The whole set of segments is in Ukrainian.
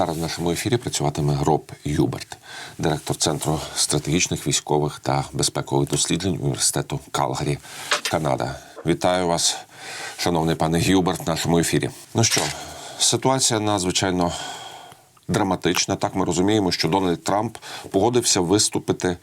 Зараз в нашому ефірі працюватиме Роб Юберт, директор Центру стратегічних військових та безпекових досліджень університету Калгарі, Канада. Вітаю вас, шановний пане Гюберт, в нашому ефірі. Ну що, ситуація надзвичайно драматична. Так ми розуміємо, що Дональд Трамп погодився виступити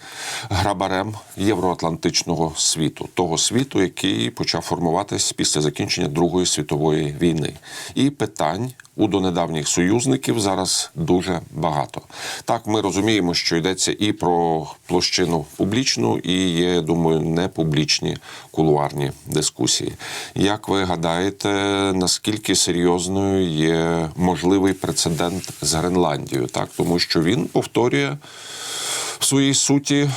грабарем євроатлантичного світу, того світу, який почав формуватись після закінчення Другої світової війни. І питань у донедавніх союзників зараз дуже багато. Так, ми розуміємо, що йдеться і про площину публічну, і є, думаю, непублічні кулуарні дискусії. Як ви гадаєте, наскільки серйозною є можливий прецедент з Гренландією? Так, тому що він повторює в своїй суті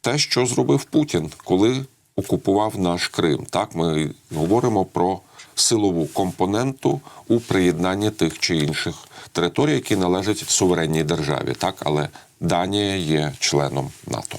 те, що зробив Путін, коли окупував наш Крим. Так, ми говоримо про силову компоненту у приєднанні тих чи інших територій, які належать суверенній державі. Так, але Данія є членом НАТО.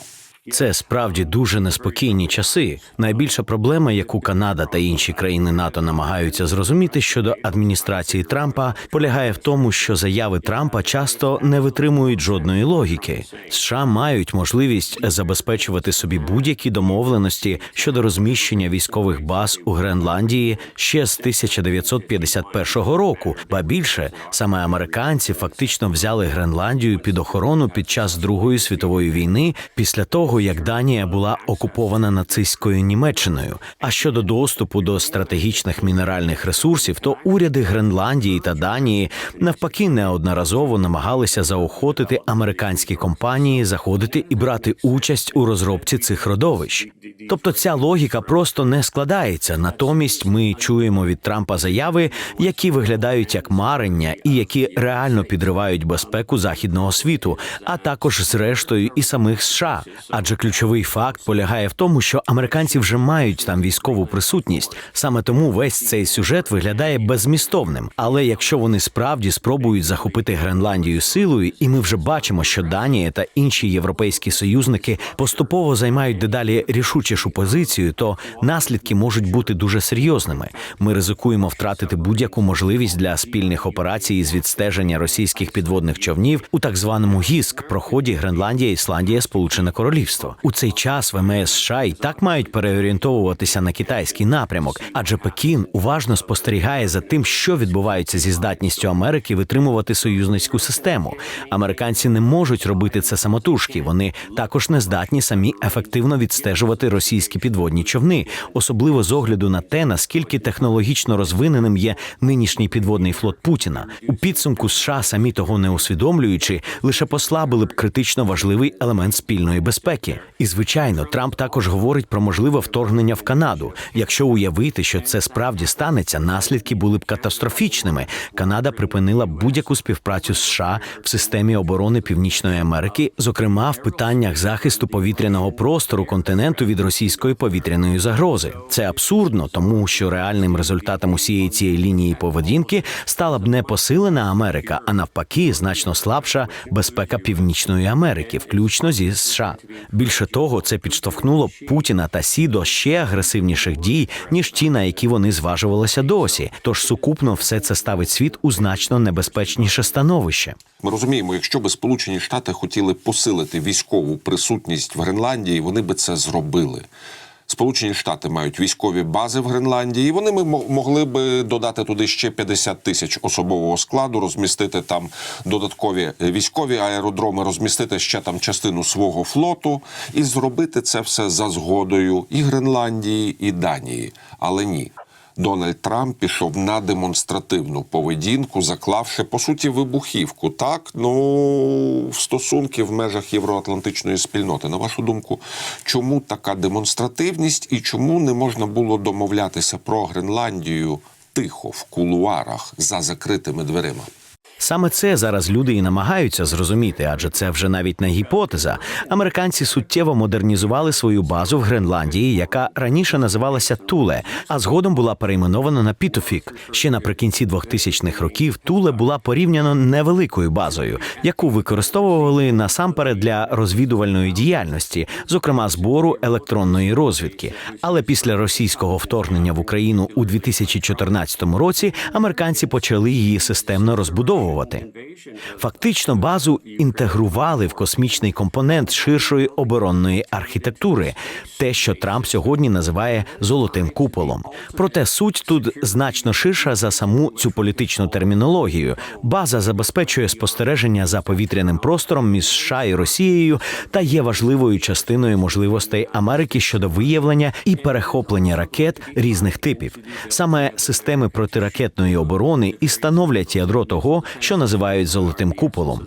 Це справді дуже неспокійні часи. Найбільша проблема, яку Канада та інші країни НАТО намагаються зрозуміти щодо адміністрації Трампа, полягає в тому, що заяви Трампа часто не витримують жодної логіки. США мають можливість забезпечувати собі будь-які домовленості щодо розміщення військових баз у Гренландії ще з 1951 року. Ба більше саме американці фактично взяли Гренландію під охорону під час Другої світової війни після того, як Данія була окупована нацистською Німеччиною. А щодо доступу до стратегічних мінеральних ресурсів, то уряди Гренландії та Данії навпаки неодноразово намагалися заохотити американські компанії заходити і брати участь у розробці цих родовищ. Тобто ця логіка просто не складається. Натомість ми чуємо від Трампа заяви, які виглядають як марення і які реально підривають безпеку західного світу, а також зрештою і самих США. Адже ключовий факт полягає в тому, що американці вже мають там військову присутність. Саме тому весь цей сюжет виглядає беззмістовним. Але якщо вони справді спробують захопити Гренландію силою, і ми вже бачимо, що Данія та інші європейські союзники поступово займають дедалі рішучішу позицію, то наслідки можуть бути дуже серйозними. Ми ризикуємо втратити будь-яку можливість для спільних операцій з відстеження російських підводних човнів у так званому гіск проході Гренландія, Ісландія, Сполучене Королівство. У цей час ВМС США і так мають переорієнтовуватися на китайський напрямок, адже Пекін уважно спостерігає за тим, що відбувається зі здатністю Америки витримувати союзницьку систему. Американці не можуть робити це самотужки. Вони також не здатні самі ефективно відстежувати російські підводні човни, особливо з огляду на те, наскільки технологічно розвиненим є нинішній підводний флот Путіна. У підсумку США, самі того не усвідомлюючи, лише послабили б критично важливий елемент спільної безпеки. І звичайно, Трамп також говорить про можливе вторгнення в Канаду. Якщо уявити, що це справді станеться, наслідки були б катастрофічними. Канада припинила будь-яку співпрацю з США в системі оборони Північної Америки, зокрема в питаннях захисту повітряного простору континенту від російської повітряної загрози. Це абсурдно, тому що реальним результатом усієї цієї лінії поведінки стала б не посилена Америка, а навпаки, значно слабша безпека Північної Америки, включно зі США. Більше того, це підштовхнуло Путіна та Сі до ще агресивніших дій, ніж ті, на які вони зважувалися досі. Тож сукупно все це ставить світ у значно небезпечніше становище. Ми розуміємо, якщо би Сполучені Штати хотіли посилити військову присутність в Гренландії, вони би це зробили. Сполучені Штати мають військові бази в Гренландії. і Вони ми мо- могли би додати туди ще 50 тисяч особового складу, розмістити там додаткові е, військові аеродроми, розмістити ще там частину свого флоту і зробити це все за згодою і Гренландії, і Данії. Але ні. Дональд Трамп пішов на демонстративну поведінку, заклавши по суті вибухівку. Так, ну в стосунки в межах євроатлантичної спільноти. На вашу думку, чому така демонстративність і чому не можна було домовлятися про Гренландію тихо в кулуарах за закритими дверима? Саме це зараз люди і намагаються зрозуміти, адже це вже навіть не гіпотеза. Американці суттєво модернізували свою базу в Гренландії, яка раніше називалася Туле, а згодом була перейменована на Пітофік. Ще наприкінці 2000-х років Туле була порівняно невеликою базою, яку використовували насамперед для розвідувальної діяльності, зокрема збору електронної розвідки. Але після російського вторгнення в Україну у 2014 році американці почали її системно розбудовувати. Виправдовувати. Фактично, базу інтегрували в космічний компонент ширшої оборонної архітектури, те, що Трамп сьогодні називає золотим куполом. Проте суть тут значно ширша за саму цю політичну термінологію. База забезпечує спостереження за повітряним простором між США і Росією та є важливою частиною можливостей Америки щодо виявлення і перехоплення ракет різних типів. Саме системи протиракетної оборони і становлять ядро того, що називають золотим куполом.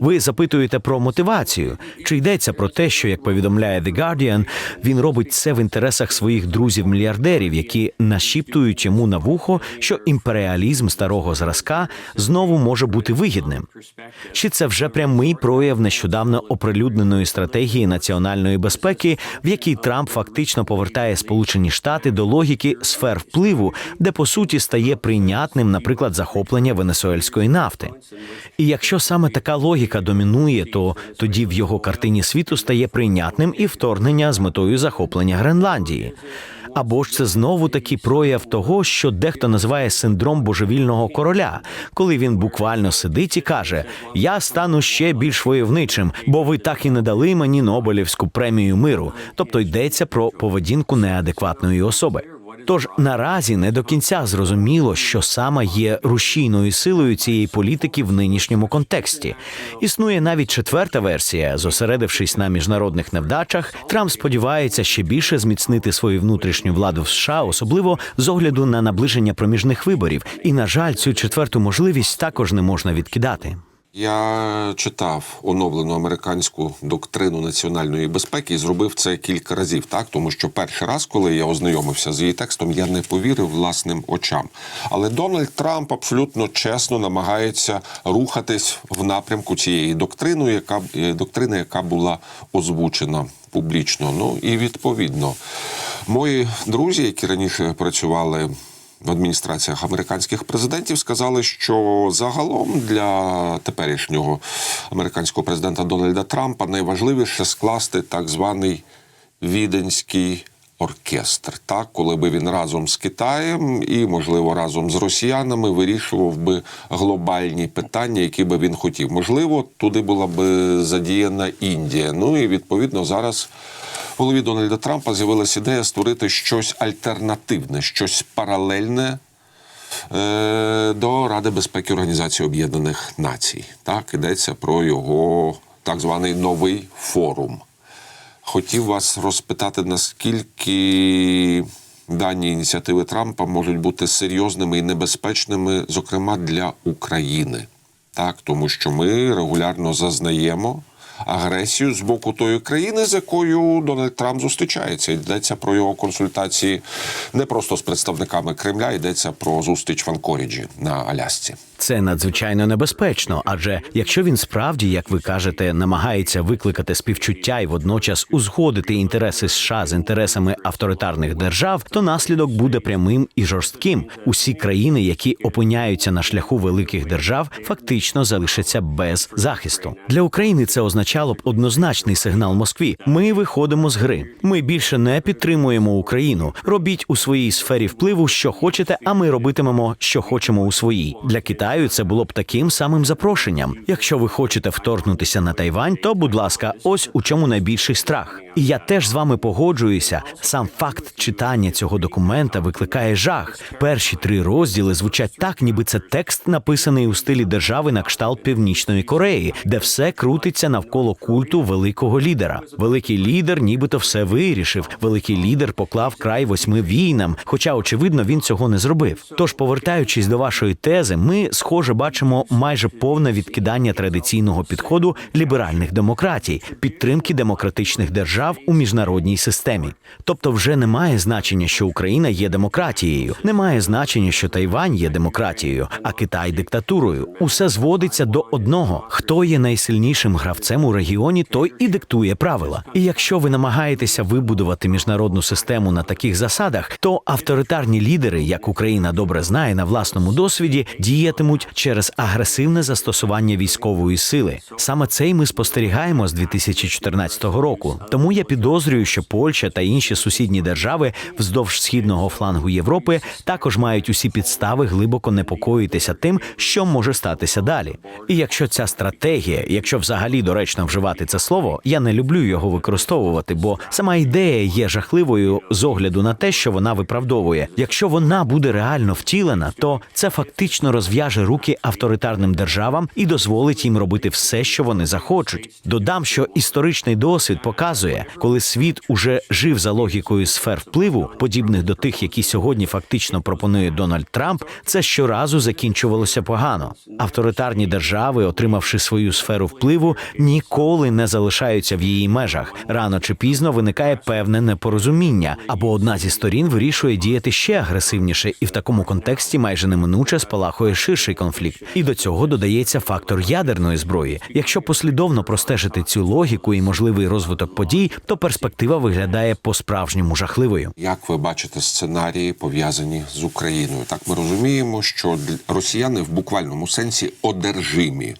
Ви запитуєте про мотивацію, чи йдеться про те, що як повідомляє The Guardian, він робить це в інтересах своїх друзів-мільярдерів, які нашіптують йому на вухо, що імперіалізм старого зразка знову може бути вигідним. Чи це вже прямий прояв нещодавно оприлюдненої стратегії національної безпеки, в якій Трамп фактично повертає Сполучені Штати до логіки сфер впливу, де по суті стає прийнятним, наприклад, захоплення венесуельської нафти? І якщо саме така логіка домінує, то тоді в його картині світу стає прийнятним і вторгнення з метою захоплення Гренландії. Або ж це знову таки прояв того, що дехто називає синдром божевільного короля, коли він буквально сидить і каже: Я стану ще більш войовничим, бо ви так і не дали мені Нобелівську премію миру. Тобто йдеться про поведінку неадекватної особи. Тож наразі не до кінця зрозуміло, що саме є рушійною силою цієї політики в нинішньому контексті. Існує навіть четверта версія. Зосередившись на міжнародних невдачах, Трамп сподівається ще більше зміцнити свою внутрішню владу в США, особливо з огляду на наближення проміжних виборів. І на жаль, цю четверту можливість також не можна відкидати. Я читав оновлену американську доктрину національної безпеки і зробив це кілька разів, так тому що перший раз, коли я ознайомився з її текстом, я не повірив власним очам. Але Дональд Трамп абсолютно чесно намагається рухатись в напрямку цієї доктрини, яка е, доктрини, яка була озвучена публічно. Ну і відповідно, мої друзі, які раніше працювали в адміністраціях американських президентів сказали, що загалом для теперішнього американського президента Дональда Трампа найважливіше скласти так званий віденський оркестр, так коли би він разом з Китаєм і, можливо, разом з росіянами вирішував би глобальні питання, які би він хотів. Можливо, туди була би задіяна Індія. Ну і відповідно зараз. Голові Дональда Трампа з'явилася ідея створити щось альтернативне, щось паралельне е, до Ради безпеки Організації Об'єднаних Націй. Так, йдеться про його так званий новий форум. Хотів вас розпитати, наскільки дані ініціативи Трампа можуть бути серйозними і небезпечними, зокрема для України. Так, тому що ми регулярно зазнаємо агресію з боку тої країни, з якою Дональд Трамп зустрічається. Йдеться про його консультації не просто з представниками Кремля, йдеться про зустріч в Анкоріджі на Алясці. Це надзвичайно небезпечно, адже якщо він справді, як ви кажете, намагається викликати співчуття і водночас узгодити інтереси США з інтересами авторитарних держав, то наслідок буде прямим і жорстким. Усі країни, які опиняються на шляху великих держав, фактично залишаться без захисту. Для України це означало б однозначний сигнал Москві. Ми виходимо з гри. Ми більше не підтримуємо Україну. Робіть у своїй сфері впливу, що хочете, а ми робитимемо, що хочемо у своїй. Для Китаю це було б таким самим запрошенням. Якщо ви хочете вторгнутися на Тайвань, то будь ласка, ось у чому найбільший страх. І я теж з вами погоджуюся. Сам факт читання цього документа викликає жах. Перші три розділи звучать так, ніби це текст написаний у стилі держави на кшталт Північної Кореї, де все крутиться навколо культу великого лідера. Великий лідер, нібито все вирішив. Великий лідер поклав край восьми війнам, хоча очевидно він цього не зробив. Тож, повертаючись до вашої тези, ми схоже бачимо майже повне відкидання традиційного підходу ліберальних демократій, підтримки демократичних держав у міжнародній системі. Тобто, вже немає значення, що Україна є демократією, немає значення, що Тайвань є демократією, а Китай диктатурою. Усе зводиться до одного: хто є найсильнішим гравцем цьому регіоні той і диктує правила. І якщо ви намагаєтеся вибудувати міжнародну систему на таких засадах, то авторитарні лідери, як Україна добре знає на власному досвіді, діятимуть через агресивне застосування військової сили. Саме це й ми спостерігаємо з 2014 року. Тому я підозрюю, що Польща та інші сусідні держави вздовж східного флангу Європи також мають усі підстави глибоко непокоїтися тим, що може статися далі. І якщо ця стратегія, якщо взагалі доречно вживати це слово, я не люблю його використовувати, бо сама ідея є жахливою з огляду на те, що вона виправдовує. Якщо вона буде реально втілена, то це фактично розв'яже руки авторитарним державам і дозволить їм робити все, що вони захочуть. Додам, що історичний досвід показує, коли світ уже жив за логікою сфер впливу, подібних до тих, які сьогодні фактично пропонує Дональд Трамп, це щоразу закінчувалося погано. Авторитарні держави, отримавши свою сферу впливу, ніколи не залишаються в її межах. Рано чи пізно виникає певне непорозуміння, або одна зі сторін вирішує діяти ще агресивніше, і в такому контексті майже неминуче спалахує ширший конфлікт. І до цього додається фактор ядерної зброї. Якщо послідовно простежити цю логіку і можливий розвиток подій, то перспектива виглядає по-справжньому жахливою. Як ви бачите сценарії пов'язані з Україною? Так ми розуміємо, що росіяни в буквальному сенсі одержимі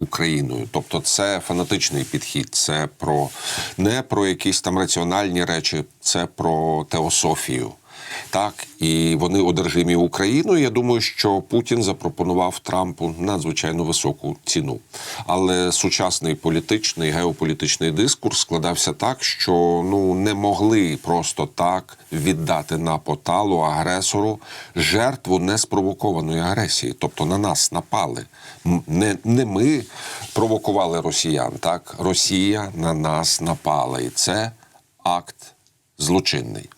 Україною. Тобто це фанатичний підхід, це про не про якісь там раціональні речі, це про теософію. Так, і вони одержимі Україною. Я думаю, що Путін запропонував Трампу надзвичайно високу ціну. Але сучасний політичний геополітичний дискурс складався так, що ну не могли просто так віддати на поталу агресору жертву неспровокованої агресії. Тобто на нас напали. Не, не ми провокували росіян, так Росія на нас напала, і це акт злочинний.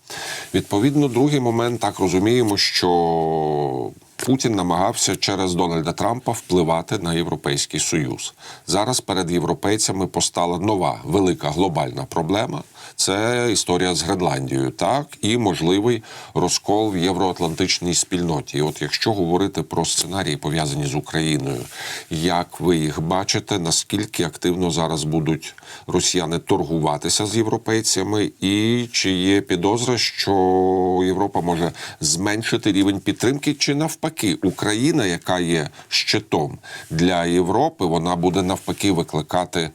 Відповідно, другий момент так розуміємо, що Путін намагався через Дональда Трампа впливати на Європейський Союз. Зараз перед європейцями постала нова велика глобальна проблема. Це історія з Гренландією, так і можливий розкол в євроатлантичній спільноті. І от якщо говорити про сценарії пов'язані з Україною, як ви їх бачите, наскільки активно зараз будуть росіяни торгуватися з європейцями, і чи є підозра, що Європа може зменшити рівень підтримки, чи навпаки, Україна, яка є щитом для Європи, вона буде навпаки викликати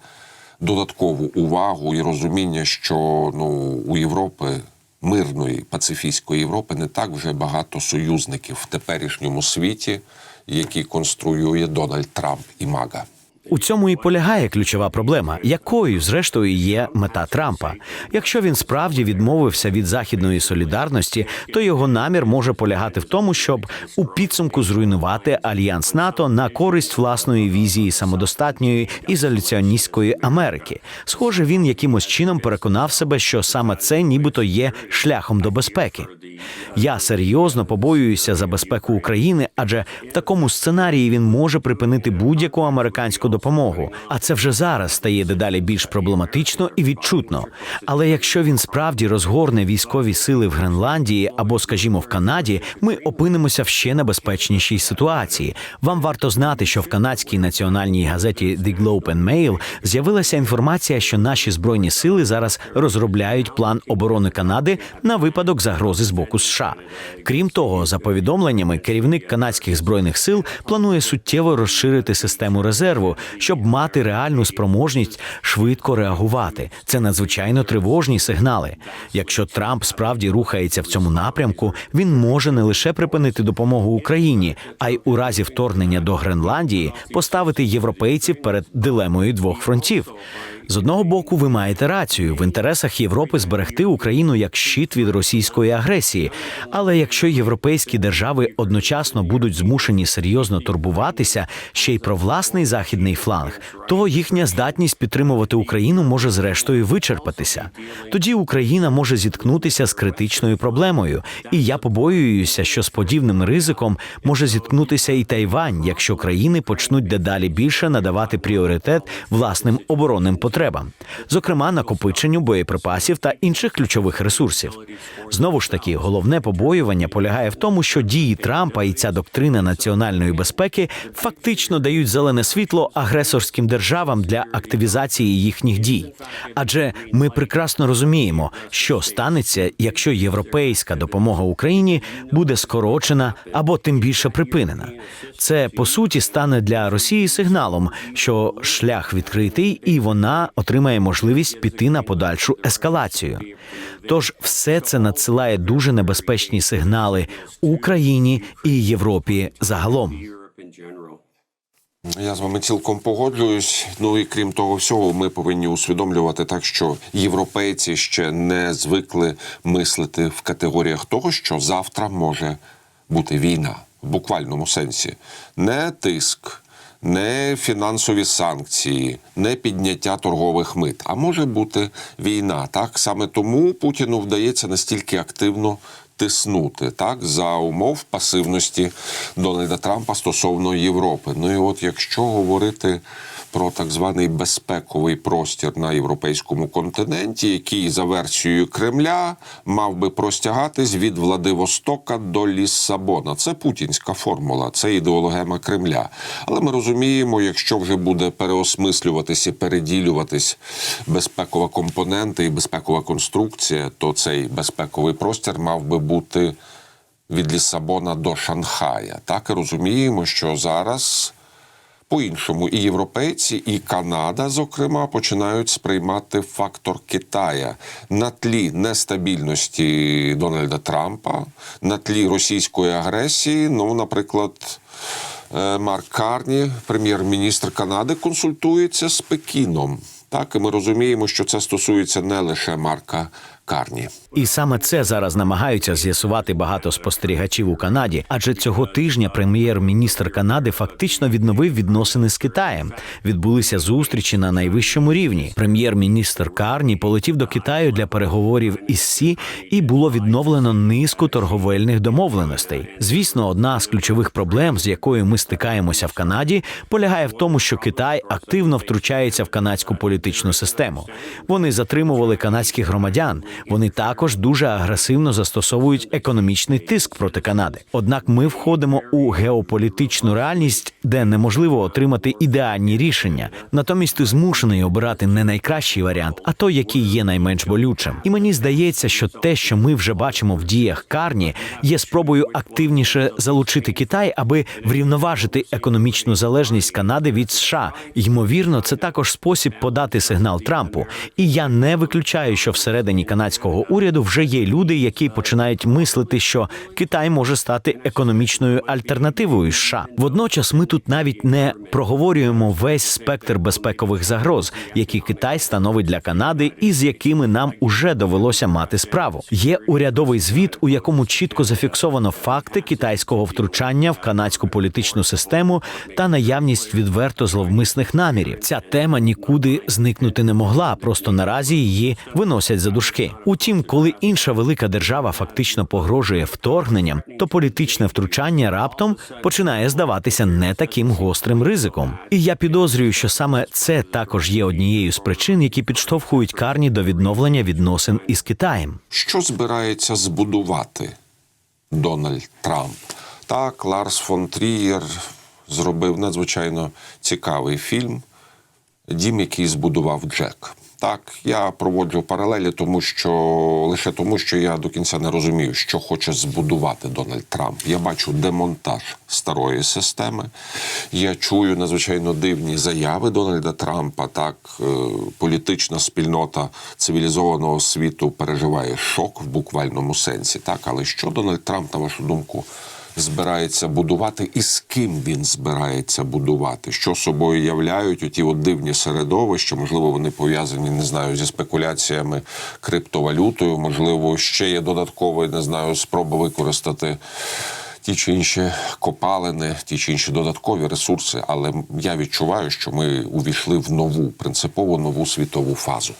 додаткову увагу і розуміння, що ну у Європи. Мирної пацифістської Європи не так вже багато союзників в теперішньому світі, які конструює Дональд Трамп і Мага. У цьому і полягає ключова проблема, якою зрештою є мета Трампа. Якщо він справді відмовився від західної солідарності, то його намір може полягати в тому, щоб у підсумку зруйнувати альянс НАТО на користь власної візії самодостатньої ізоляціоністської Америки. Схоже, він якимось чином переконав себе, що саме це нібито є шляхом до безпеки. Я серйозно побоююся за безпеку України, адже в такому сценарії він може припинити будь-яку американську допомогу. А це вже зараз стає дедалі більш проблематично і відчутно. Але якщо він справді розгорне військові сили в Гренландії або, скажімо, в Канаді, ми опинимося в ще небезпечнішій ситуації. Вам варто знати, що в канадській національній газеті The Globe and Mail з'явилася інформація, що наші збройні сили зараз розробляють план оборони Канади на випадок загрози з боку США. Крім того, за повідомленнями, керівник канадських збройних сил планує суттєво розширити систему резерву, щоб мати реальну спроможність швидко реагувати. Це надзвичайно тривожні сигнали. Якщо Трамп справді рухається в цьому напрямку, він може не лише припинити допомогу Україні, а й у разі вторгнення до Гренландії поставити європейців перед дилемою двох фронтів. З одного боку, ви маєте рацію в інтересах Європи зберегти Україну як щит від російської агресії. Але якщо європейські держави одночасно будуть змушені серйозно турбуватися ще й про власний західний фланг, то їхня здатність підтримувати Україну може зрештою вичерпатися. Тоді Україна може зіткнутися з критичною проблемою, і я побоююся, що з подібним ризиком може зіткнутися і Тайвань, якщо країни почнуть дедалі більше надавати пріоритет власним оборонним потребам, зокрема накопиченню боєприпасів та інших ключових ресурсів. Знову ж таки, головне побоювання полягає в тому, що дії Трампа і ця доктрина національної безпеки фактично дають зелене світло агресорським державам для активізації їхніх дій. Адже ми прекрасно розуміємо, що станеться, якщо європейська допомога Україні буде скорочена або тим більше припинена. Це по суті стане для Росії сигналом, що шлях відкритий, і вона отримає можливість піти на подальшу ескалацію. Тож все це надсилає дуже небезпечні сигнали Україні і Європі загалом. Я з вами цілком погоджуюсь. Ну і крім того всього, ми повинні усвідомлювати так, що європейці ще не звикли мислити в категоріях того, що завтра може бути війна в буквальному сенсі, не тиск. Не фінансові санкції, не підняття торгових мит, а може бути війна. Так саме тому Путіну вдається настільки активно тиснути так за умов пасивності Дональда Трампа стосовно Європи. Ну і от якщо говорити про так званий безпековий простір на європейському континенті, який за версією Кремля мав би простягатись від Владивостока до Ліссабона. Це путінська формула, це ідеологема Кремля. Але ми розуміємо, якщо вже буде переосмислюватись і переділюватись безпекова компонента і безпекова конструкція, то цей безпековий простір мав би бути від Лісабона до Шанхая. Так і розуміємо, що зараз по-іншому і європейці, і Канада, зокрема, починають сприймати фактор Китая на тлі нестабільності Дональда Трампа, на тлі російської агресії. Ну, наприклад. е, Марк Карні, прем'єр-міністр Канади, консультується з Пекіном. Так, і ми розуміємо, що це стосується не лише Марка Карні. І саме це зараз намагаються з'ясувати багато спостерігачів у Канаді, адже цього тижня прем'єр-міністр Канади фактично відновив відносини з Китаєм. Відбулися зустрічі на найвищому рівні. Прем'єр-міністр Карні полетів до Китаю для переговорів із Сі, і було відновлено низку торговельних домовленостей. Звісно, одна з ключових проблем, з якою ми стикаємося в Канаді, полягає в тому, що Китай активно втручається в канадську політичну систему. Вони затримували канадських громадян. Вони також дуже агресивно застосовують економічний тиск проти Канади. Однак ми входимо у геополітичну реальність, де неможливо отримати ідеальні рішення. Натомість ти змушений обирати не найкращий варіант, а той, який є найменш болючим. І мені здається, що те, що ми вже бачимо в діях Карні, є спробою активніше залучити Китай, аби врівноважити економічну залежність Канади від США. Ймовірно, це також спосіб подати сигнал Трампу. І я не виключаю, що всередині канадського уряду вже є люди, які починають мислити, що Китай може стати економічною альтернативою США. Водночас ми тут навіть не проговорюємо весь спектр безпекових загроз, які Китай становить для Канади, і з якими нам уже довелося мати справу. Є урядовий звіт, у якому чітко зафіксовано факти китайського втручання в канадську політичну систему та наявність відверто зловмисних намірів. Ця тема нікуди зникнути не могла, просто наразі її виносять за дужки. Утім, коли інша велика держава фактично погрожує вторгненням, то політичне втручання раптом починає здаватися не таким гострим ризиком. І я підозрюю, що саме це також є однією з причин, які підштовхують Карні до відновлення відносин із Китаєм. Що збирається збудувати Дональд Трамп? Так, Ларс фон Трієр зробив надзвичайно цікавий фільм Дім, який збудував Джек. Так, я проводжу паралелі, тому що лише тому, що я до кінця не розумію, що хоче збудувати Дональд Трамп. Я бачу демонтаж старої системи. Я чую надзвичайно дивні заяви Дональда Трампа. Так, е, політична спільнота цивілізованого світу переживає шок в буквальному сенсі. Так, але що Дональд Трамп, на вашу думку? Збирається будувати і з ким він збирається будувати, що собою являють оті от дивні середовища. Можливо, вони пов'язані, не знаю, зі спекуляціями криптовалютою. Можливо, ще є додаткові, не знаю, спроба використати. Ті чи інші копалини, ті чи інші додаткові ресурси, але я відчуваю, що ми увійшли в нову принципово нову світову фазу.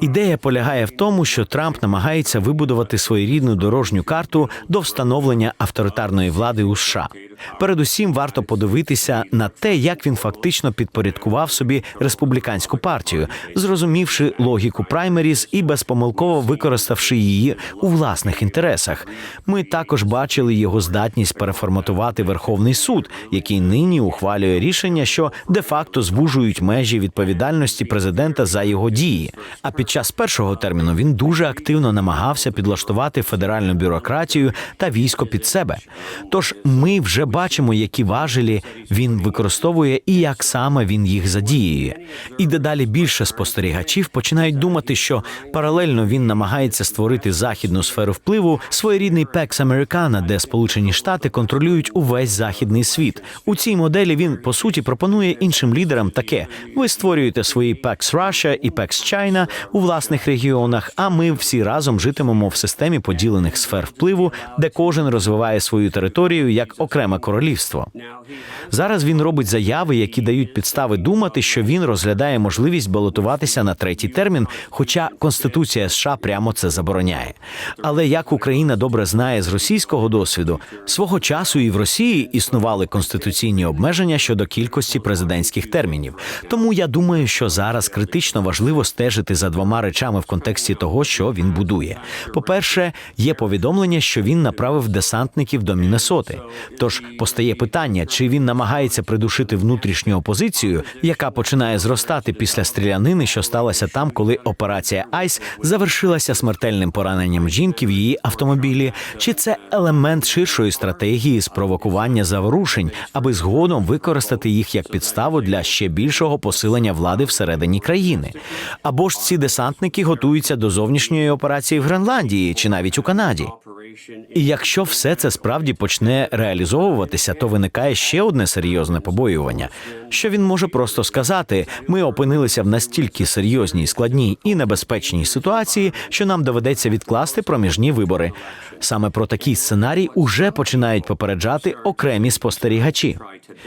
Ідея полягає в тому, що Трамп намагається вибудувати своєрідну дорожню карту до встановлення авторитарної влади у США. Передусім варто подивитися на те, як він фактично підпорядкував собі республіканську партію, зрозумівши логіку праймеріз і безпомилково використавши її у власних інтересах. Ми також бачили його здатність переформатувати Верховний суд, який нині ухвалює рішення, що де-факто звужують межі відповідальності президента за його дії. А під час першого терміну він дуже активно намагався підлаштувати федеральну бюрократію та військо під себе. Тож ми вже бачимо, які важелі він використовує і як саме він їх задіює. І дедалі більше спостерігачів починають думати, що паралельно він намагається створити західну сферу впливу, своєрідний Пекс Американа, де Сполучені Штати контролюють увесь західний світ. У цій моделі він по суті пропонує іншим лідерам таке: ви створюєте свої Пекс Russia і Пекс China у власних регіонах. А ми всі разом житимемо в системі поділених сфер впливу, де кожен розвиває свою територію як окреме королівство. Зараз він робить заяви, які дають підстави думати, що він розглядає можливість балотуватися на третій термін, хоча Конституція США прямо це забороняє. Але як Україна добре знає з російського досвіду, свого часу і в Росії існували конституційні обмеження щодо кількості президентських термінів. Тому я думаю, що зараз критично важливо стежити за двома речами в контексті того, що він будує. По-перше, є повідомлення, що він направив десантників до Міннесоти. Тож постає питання, чи він намагається придушити внутрішню опозицію, яка починає зростати після стрілянини, що сталася там, коли операція Айс завершилася смертельним пораненням жінки в її автомобілі, чи це елемент ширшої стратегії спровокування заворушень, аби згодом використати їх як підставу для ще більшого посилення влади всередині країни. Або ж ці десантники готуються до зовнішньої операції в Гренландії чи навіть у Канаді. І якщо все це справді почне реалізовуватися, то виникає ще одне серйозне побоювання, що він може просто сказати: ми опинилися в настільки серйозній, складній і небезпечній ситуації, що нам доведеться відкласти проміжні вибори. Саме про такий сценарій уже починають попереджати окремі спостерігачі.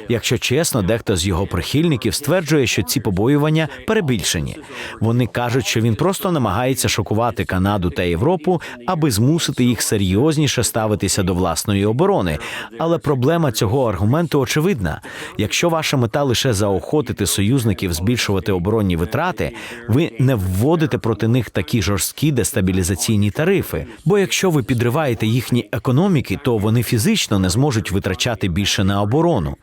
Якщо чесно, дехто з його прихильників стверджує, що ці побоювання перебільшені. Вони кажуть, що він просто намагається шокувати Канаду та Європу, аби змусити їх серйозніше ставитися до власної оборони. Але проблема цього аргументу очевидна: якщо ваша мета лише заохотити союзників збільшувати оборонні витрати, ви не вводите проти них такі жорсткі дестабілізаційні тарифи. Бо якщо ви підриваєте їхні економіки, то вони фізично не зможуть витрачати більше на оборону.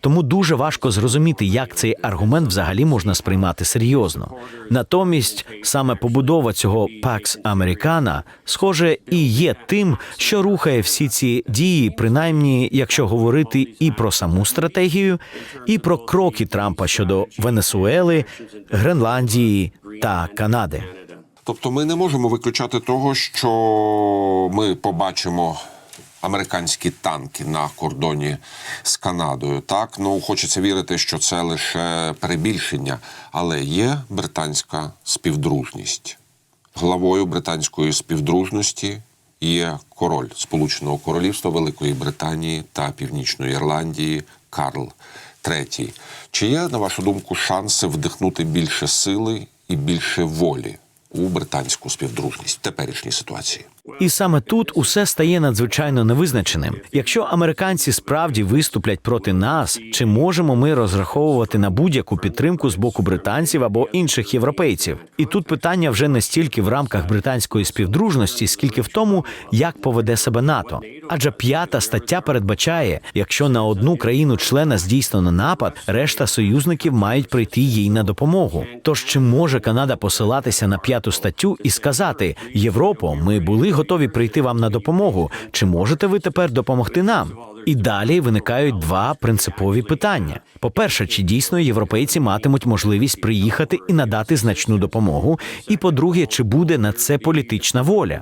Тому дуже важко зрозуміти, як цей аргумент взагалі можна сприймати серйозно. Натомість саме побудова цього Пакс Американа, схоже, і є тим, що рухає всі ці дії, принаймні, якщо говорити і про саму стратегію, і про кроки Трампа щодо Венесуели, Гренландії та Канади. Тобто ми не можемо виключати того, що ми побачимо американські танки на кордоні з Канадою. Так, ну хочеться вірити, що це лише перебільшення, але є британська співдружність. Главою британської співдружності є король Сполученого Королівства Великої Британії та Північної Ірландії Карл III. Чи є, на вашу думку, шанси вдихнути більше сили і більше волі у британську співдружність в теперішній ситуації? І саме тут усе стає надзвичайно невизначеним. Якщо американці справді виступлять проти нас, чи можемо ми розраховувати на будь-яку підтримку з боку британців або інших європейців? І тут питання вже не стільки в рамках британської співдружності, скільки в тому, як поведе себе НАТО. Адже п'ята стаття передбачає, якщо на одну країну-члена здійснено напад, решта союзників мають прийти їй на допомогу. Тож чи може Канада посилатися на п'яту статтю і сказати: Європо, ми були готові прийти вам на допомогу. Чи можете ви тепер допомогти нам? І далі виникають два принципові питання: по-перше, чи дійсно європейці матимуть можливість приїхати і надати значну допомогу? І по-друге, чи буде на це політична воля?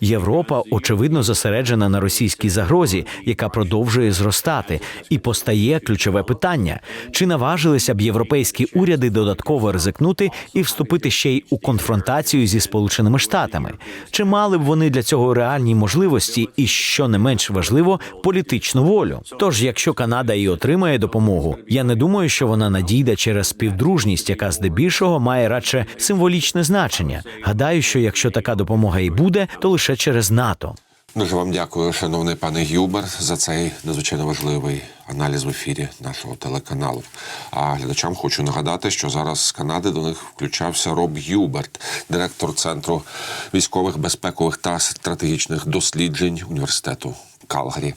Європа очевидно зосереджена на російській загрозі, яка продовжує зростати, і постає ключове питання: чи наважилися б європейські уряди додатково ризикнути і вступити ще й у конфронтацію зі Сполученими Штатами? Чи мали б вони для цього реальні можливості, і що не менш важливо, політичну волю? Тож, якщо Канада і отримає допомогу, я не думаю, що вона надійде через співдружність, яка здебільшого має радше символічне значення. Гадаю, що якщо така допомога і буде, то лише через НАТО. Дуже вам дякую, шановний пане Гюбер, за цей надзвичайно важливий аналіз в ефірі нашого телеканалу. А глядачам хочу нагадати, що зараз з Канади до них включався Роб Гюберт, директор центру військових, безпекових та стратегічних досліджень університету Калгарі.